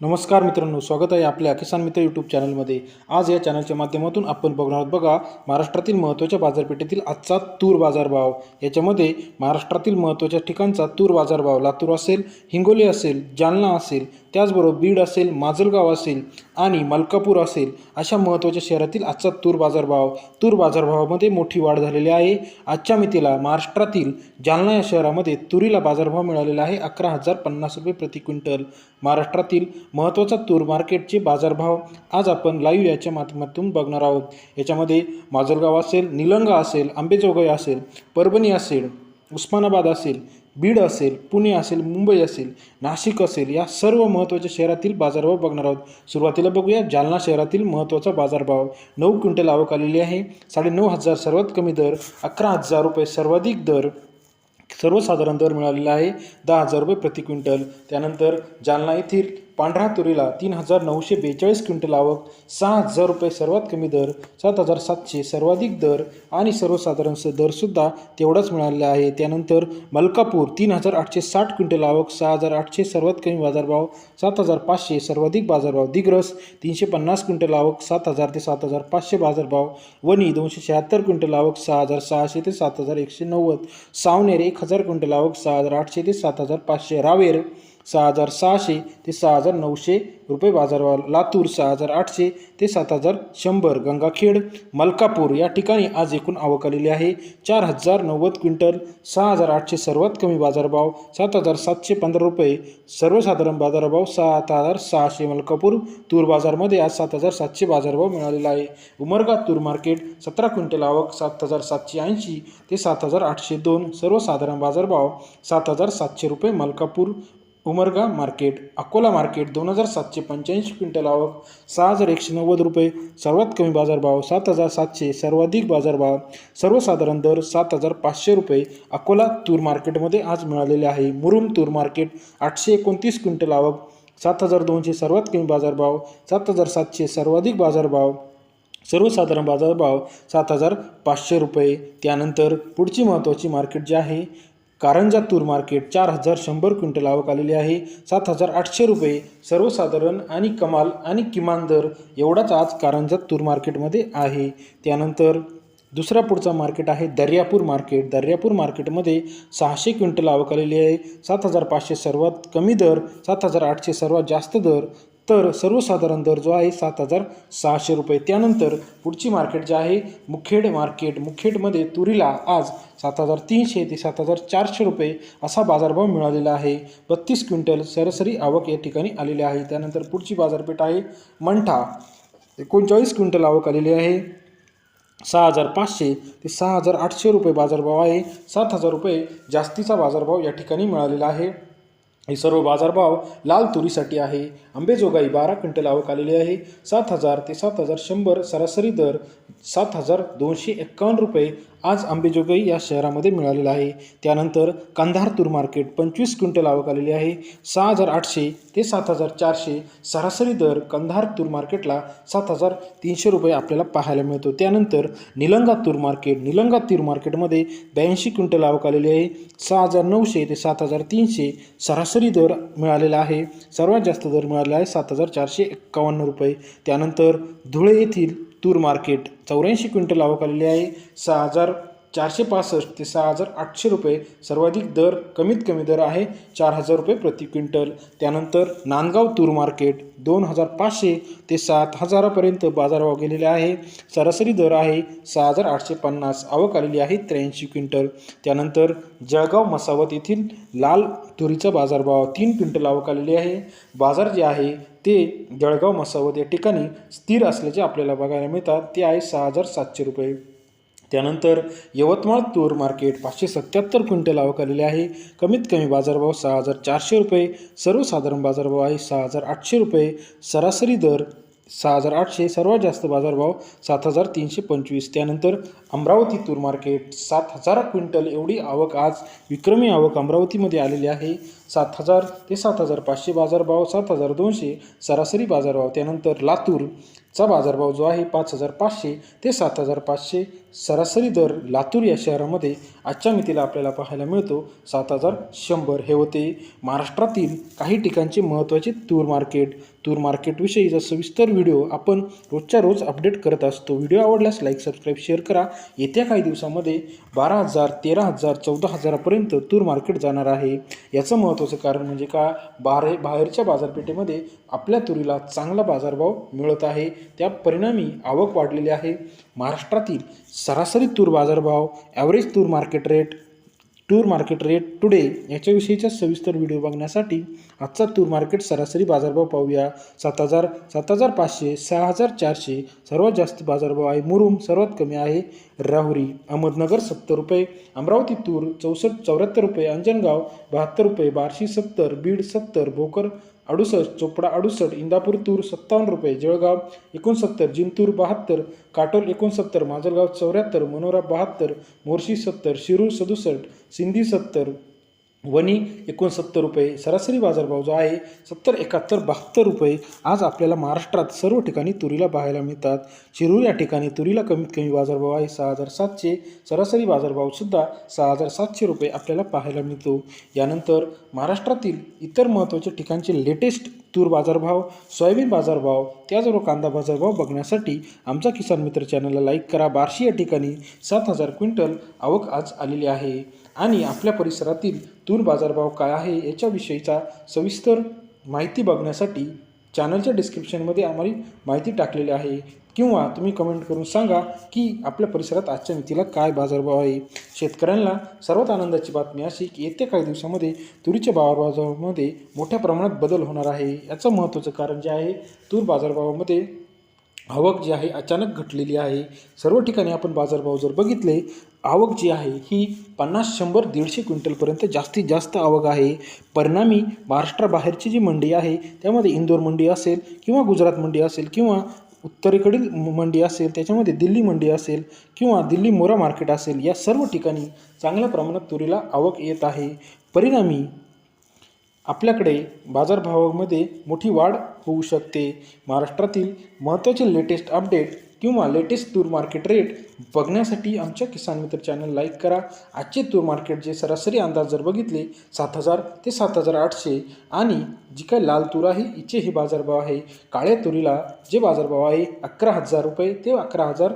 नमस्कार मित्रांनो स्वागत आहे आपल्या किसान मित्र यूट्यूब चॅनलमध्ये. आज या चॅनलच्या माध्यमातून आपण बघणार आहोत बघा महाराष्ट्रातील महत्त्वाच्या बाजारपेठेतील आजचा तूर बाजारभाव. याच्यामध्ये महाराष्ट्रातील महत्त्वाच्या ठिकाणचा तूर बाजारभाव लातूर असेल हिंगोली असेल जालना असेल त्याचबरोबर बीड असेल माजलगाव असेल आणि मलकापूर असेल अशा महत्त्वाच्या शहरातील आजचा तूर बाजारभाव तूर बाजारभावामध्ये मोठी वाढ झालेली आहे. आजच्या मितीला महाराष्ट्रातील जालना या शहरामध्ये तुरीला बाजारभाव मिळालेला आहे. अकरा हजार पन्नास रुपये प्रति क्विंटल. महाराष्ट्रातील महत्त्वाचा तूर मार्केटचे बाजारभाव आज आपण लाईव्ह याच्या माध्यमातून बघणार आहोत. याच्यामध्ये माजलगाव असेल निलंगा असेल आंबेजोगाई असेल परभणी असेल उस्मानाबाद असेल बीड असेल पुणे असेल मुंबई असेल नाशिक असेल या सर्व महत्त्वाच्या शहरातील बाजारभाव बघणार आहोत. सुरुवातीला बघूया जालना शहरातील महत्त्वाचा बाजारभाव. नऊ क्विंटल आवक आलेली आहे. साडेनऊ हजार सर्वात कमी दर अकरा हजार रुपये सर्वाधिक दर सर्वसाधारण दर मिळालेला आहे. दहा हजार रुपये प्रति क्विंटल. त्यानंतर जालना येथील पांढरा तुरीला तीन हजार नऊशे बेचाळीस क्विंटल आवक सहा हजार रुपये सर्वात कमी दर सात हजार सातशे सर्वाधिक दर आणि सर्वसाधारण दरसुद्धा तेवढाच मिळालेला आहे. त्यानंतर मलकापूर तीन हजार आठशे साठ क्विंटल आवक सहा हजार आठशे सर्वात कमी बाजारभाव सात हजार पाचशे सर्वाधिक बाजारभाव दिग्रस तीनशे पन्नास क्विंटल आवक सात हजार ते सात हजार पाचशे बाजारभाव वणी दोनशे शहात्तर क्विंटल आवक सहा हजार सहाशे ते सात हजार एकशे नव्वद सावनेर एक हजार क्विंटल आवक सहा हजार आठशे ते सात हजार पाचशे रावेर सहा हजार सहाशे ते सहा हजार नऊशे रुपये बाजारभाव. लातूर सहा हजार आठशे ते सात हजार शंभर. गंगाखेड मलकापूर या ठिकाणी आज एकूण आवक आलेली आहे. चार हजार नव्वद क्विंटल सहा हजार आठशे सर्वात कमी बाजारभाव सात हजार सातशे पंधरा रुपये. सर्वसाधारण बाजारभाव सात हजार सहाशे. मलकापूर तूर बाजारमध्ये आज सात हजार सातशे बाजारभाव मिळालेला आहे. उमरगा तूर मार्केट सतरा क्विंटल आवक सात हजार सातशे ऐंशी ते सात हजार आठशे दोन. सर्वसाधारण बाजारभाव सात हजार सातशे रुपये. मलकापूर उमरगा मार्केट अकोला मार्केट दोन हजार सातशे पंच्याऐंशी क्विंटल आवक सहा हजार एकशे नव्वद रुपये सर्वात कमी बाजारभाव सात हजार सातशे सर्वाधिक बाजारभाव सर्वसाधारण दर सात हजार पाचशे रुपये. अकोला तूर मार्केटमध्ये आज मिळालेले आहे. मुरुम तूर मार्केट आठशे एकोणतीस क्विंटल आवक सात हजार दोनशे सर्वात कमी बाजारभाव सात हजार सातशे सर्वाधिक बाजारभाव सर्वसाधारण बाजारभाव सात हजार पाचशे रुपये. त्यानंतर पुढची महत्त्वाची मार्केट जी आहे कारंजा तूर मार्केट चार हजार शंभर क्विंटल आवक आलेली आहे. सात हजार आठशे रुपये सर्वसाधारण आणि कमाल आणि किमान दर एवढाच आज कारंजा तूर मार्केटमध्ये आहे. त्यानंतर दुसरा पुढचा मार्केट आहे दर्यापूर मार्केट. दर्यापूर मार्केटमध्ये सहाशे क्विंटल आवक आलेली आहे. सात हजार पाचशे सर्वात कमी दर सात हजार आठशे सर्वात जास्त दर तर सर्वसाधारण दर जो आहे सात हजार सहाशे रुपये. त्यानंतर पुढची मार्केट जे आहे मुखेड मार्केट. मुखेडमध्ये तुरीला आज सात हजार तीनशे ते सात हजार चारशे रुपये असा बाजारभाव मिळालेला आहे. बत्तीस क्विंटल सरासरी आवक या ठिकाणी आलेली आहे. त्यानंतर पुढची बाजारपेठ आहे मंठा. एकोणचाळीस क्विंटल आवक आलेली आहे. सहा हजार पाचशे ते सहा हजार आठशे रुपये बाजारभाव आहे. सात हजार रुपये जास्तीचा बाजारभाव या ठिकाणी मिळालेला आहे. हे सर्व बाजारभाव लाल तुरीसाठी आहे. आंबेजोगाई बारा क्विंटल आवक आलेली आहे. सात हजार ते सात हजार शंभर सरासरी दर सात हजार दोनशे एक्कावन्न रुपये आज आंबेजोगाई या शहरामध्ये मिळालेला आहे. त्यानंतर कंधार तूर मार्केट पंचवीस क्विंटल आवक आलेली आहे. सहा हजार आठशे ते सात हजार चारशे सरासरी दर कंधार तूर मार्केटला सात हजार तीनशे रुपये आपल्याला पाहायला मिळतो. त्यानंतर निलंगा तूर मार्केट निलंगा तूर मार्केटमध्ये ब्याऐंशी क्विंटल आवक आलेली आहे. सहा हजार नऊशे ते सात हजार तीनशे सरासरी दर मिळालेला आहे. सर्वात जास्त दर मिळालेला आहे सात हजार चारशे एक्कावन्न रुपये. त्यानंतर धुळे येथील तूर मार्केट चौऱ्याऐंशी क्विंटल आवक आलेली आहे. सहा हजार चारशे पासष्ट ते सहा हजार आठशे रुपये सर्वाधिक दर कमीत कमी दर आहे चार हजार रुपये प्रति क्विंटल. त्यानंतर नांदगाव तूर मार्केट दोन हजार पाचशे ते सात हजारापर्यंत बाजारभाव गेलेले आहे. सरासरी दर आहे सहा हजार आठशे पन्नास आवक आलेली आहे त्र्याऐंशी क्विंटल. त्यानंतर जळगाव मसावत येथील लाल तुरीचा बाजारभाव तीन क्विंटल आवक आलेली आहे. बाजार जे आहे ते जळगाव मसावत या ठिकाणी स्थिर असल्याचे आपल्याला बघायला मिळतात. ते आहे सहा हजार सातशे रुपये. त्यानंतर यवतमाळ तूर मार्केट पाचशे सत्याहत्तर क्विंटल आवक आलेले आहे. कमीत कमी बाजारभाव सहा हजार चारशे रुपये. सर्वसाधारण बाजारभाव आहे सहा हजार आठशे रुपये. सरासरी दर सहा हजार आठशे सर्वात जास्त बाजारभाव सात हजार तीनशे पंचवीस. त्यानंतर अमरावती तूर मार्केट सात हजार क्विंटल. एवढी आवक आज विक्रमी आवक अमरावतीमध्ये आलेली आहे. सात हजार ते सात हजार पाचशे बाजारभाव सात हजार दोनशे सरासरी बाजारभाव. त्यानंतर लातूर चा बाजारभाव जो आहे पाच हजार पाचशे ते सात हजार पाचशे. सरासरी दर लातूर या शहरामध्ये आजच्या मितीला आपल्याला पाहायला मिळतो सात हजार शंभर. हे होते महाराष्ट्रातील काही ठिकाणचे महत्त्वाचे तूर मार्केट. तूर मार्केटविषयीचा सविस्तर व्हिडिओ आपण रोजच्या रोज अपडेट करत असतो व्हिडिओ आवडल्यास लाईक सबस्क्राईब शेअर करा. येत्या काही दिवसामध्ये बारा हजार तेरा हजार चौदा हजारापर्यंत तूर मार्केट जाणार आहे. याचं महत्त्वाचं कारण म्हणजे का? बाहेर बाहेरच्या बाजारपेठेमध्ये आपल्या तुरीला चांगला बाजारभाव मिळत आहे. त्या परिणामी आवक वाढलेली आहे. महाराष्ट्रातील सरासरी तूर बाजारभाव ॲव्हरेज तूर मार्केट रेट टूर मार्केट रेट टुडे याच्याविषयीचा सविस्तर व्हिडिओ बघण्यासाठी आजचा टूर मार्केट सरासरी बाजारभाव पाहूया. सात हजार सात हजार पाचशे सहा हजार चारशे सर्वात जास्त बाजारभाव आहे मुरुम सर्वात कमी आहे राहुरी अहमदनगर सत्तर रुपये अमरावती तूर चौसष्ट चौऱ्याहत्तर रुपये अंजनगाव बहात्तर रुपये बार्शी सत्तर बीड सत्तर भोकर अडुसष्ट चोपडा अडुसष्ट इंदापूर तूर सत्तावन्न रुपये जळगाव एकोणसत्तर जिंतूर बहात्तर काटोल एकोणसत्तर माजलगाव चौऱ्याहत्तर मनोरा बहात्तर मोर्शी सत्तर शिरूर सदुसष्ट सिंधी सत्तर वणी एकोणसत्तर रुपये सरासरी बाजारभाव जो आहे सत्तर एकाहत्तर बहात्तर रुपये. आज आपल्याला महाराष्ट्रात सर्व ठिकाणी तुरीला पाहायला मिळतात. शिरूर या ठिकाणी तुरीला कमीत कमी बाजारभाव आहे सहा हजार सातशे. सरासरी बाजारभावसुद्धा सहा हजार सातशे रुपये आपल्याला पाहायला मिळतो. यानंतर महाराष्ट्रातील इतर महत्त्वाच्या ठिकाणचे लेटेस्ट तूर बाजारभाव सोयाबीन बाजारभाव त्याचबरोबर कांदा बाजारभाव बघण्यासाठी आमचा किसान मित्र चॅनलला लाईक करा. बार्शी या ठिकाणी सात हजार क्विंटल आवक आज आलेली आहे. आणि आपल्या परिसरातील तूर बाजारभाव काय आहे याच्याविषयीचा सविस्तर माहिती बघण्यासाठी चॅनलच्या डिस्क्रिप्शनमध्ये आम्हाला माहिती टाकलेली आहे. किंवा तुम्ही कमेंट करून सांगा की आपल्या परिसरात आजच्या मितीला काय बाजारभाव आहे? शेतकऱ्यांना सर्वात आनंदाची बातमी अशी की येत्या काही दिवसामध्ये तुरीच्या बाजारभावामध्ये मोठ्या प्रमाणात बदल होणार आहे. याचं महत्त्वाचं कारण जे आहे तूर बाजारभावामध्ये आवक जी आहे अचानक घटलेली आहे. सर्व ठिकाणी आपण बाजारभाव जर बघितले आवक जी आहे ही पन्नास शंभर दीडशे क्विंटलपर्यंत जास्तीत जास्त आवक आहे. परिणामी महाराष्ट्राबाहेरची जी मंडी आहे त्यामध्ये इंदोर मंडी असेल किंवा गुजरात मंडी असेल किंवा उत्तरेकडील मंडी असेल त्याच्यामध्ये दिल्ली मंडी असेल किंवा दिल्ली मोरा मार्केट असेल या सर्व ठिकाणी चांगल्या प्रमाणात तुरीला आवक येत आहे. परिणामी आपल्याकडे बाजारभावामध्ये मोठी वाढ होऊ शकते. महाराष्ट्रातील महत्त्वाचे लेटेस्ट अपडेट किंवा लेटेस्ट तूर मार्केट रेट बघण्यासाठी आमच्या किसान मित्र चॅनल लाईक करा. आजचे तूर मार्केट जे सरासरी अंदाज जर बघितले सात हजार ते सात हजार आठशे आणि जी काय लाल तूर आहे हिचे हे बाजारभाव आहे. काळ्या तुरीला जे बाजारभाव आहे अकरा हजार रुपये ते अकरा हजार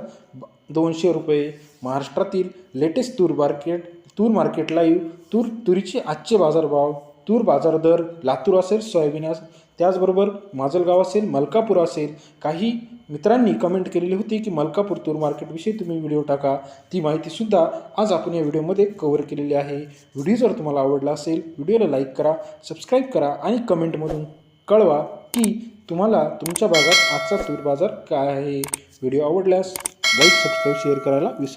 दोनशे रुपये. महाराष्ट्रातील लेटेस्ट तूर मार्केट तूर मार्केट लाईव्ह तूर तुरीचे आजचे बाजारभाव तूर बाजार दर लातूर असेल सोयाबीन असेल त्याचबरोबर माजलगाव असेल मलकापूर असेल काही मित्रांनी कमेंट केलेली होती की मलकापूर तूर मार्केटविषयी तुम्ही व्हिडिओ टाका. ती माहितीसुद्धा आज आपण या व्हिडिओमध्ये कव्हर केलेली आहे. व्हिडिओ जर तुम्हाला आवडला असेल व्हिडिओला लाईक करा सबस्क्राईब करा आणि कमेंटमधून कळवा की तुम्हाला तुमच्या भागात आजचा तूर बाजार काय आहे. व्हिडिओ आवडल्यास लाईक सबस्क्राईब शेअर करायला विसरू